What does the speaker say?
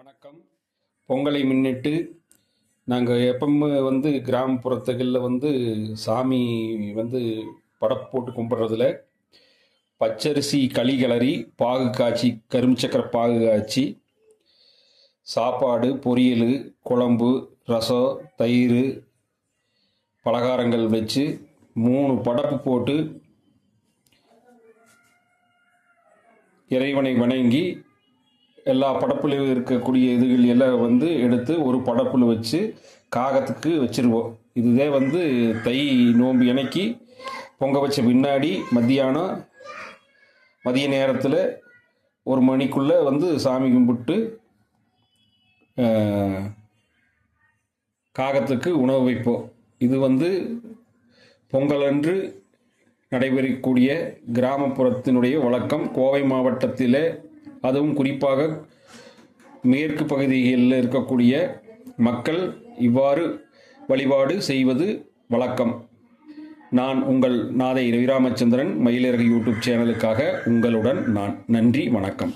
வணக்கம். பொங்கலை முன்னிட்டு நாங்கள் எப்பவுமே வந்து கிராமப்புறத்துகளில் வந்து சாமி வந்து படப்பு போட்டு கும்பிட்றதுல பச்சரிசி களி கிளறி பாகு காய்ச்சி கரும்புச்சக்கரை பாகு காய்ச்சி சாப்பாடு பொரியல் குழம்பு ரசம் தயிர் பலகாரங்கள் வச்சு மூணு படப்பு போட்டு இறைவனை வணங்கி எல்லா படப்புலையும் இருக்கக்கூடிய இதுகள் எல்லாம் வந்து எடுத்து ஒரு படப்புல வச்சு காகத்துக்கு வச்சிருவோம். இதுவே வந்து தை நோம்பு இணைக்கி பொங்க வச்ச பின்னாடி மத்தியானம் மதிய நேரத்தில் ஒரு மணிக்குள்ளே வந்து சாமி கும்பிட்டு காகத்துக்கு உணவு வைப்போம். இது வந்து பொங்கல் அன்று நடைபெறக்கூடிய கிராமப்புறத்தினுடைய வழக்கம். கோவை மாவட்டத்தில் அதுவும் குறிப்பாக மேற்கு பகுதிகளில் இருக்கக்கூடிய மக்கள் இவ்வாறு வழிபாடு செய்வது வழக்கம். நான் உங்கள் நாதை ரவிராமச்சந்திரன் மயிலிறகு யூடியூப் சேனலுக்காக உங்களுடன் நான். நன்றி வணக்கம்.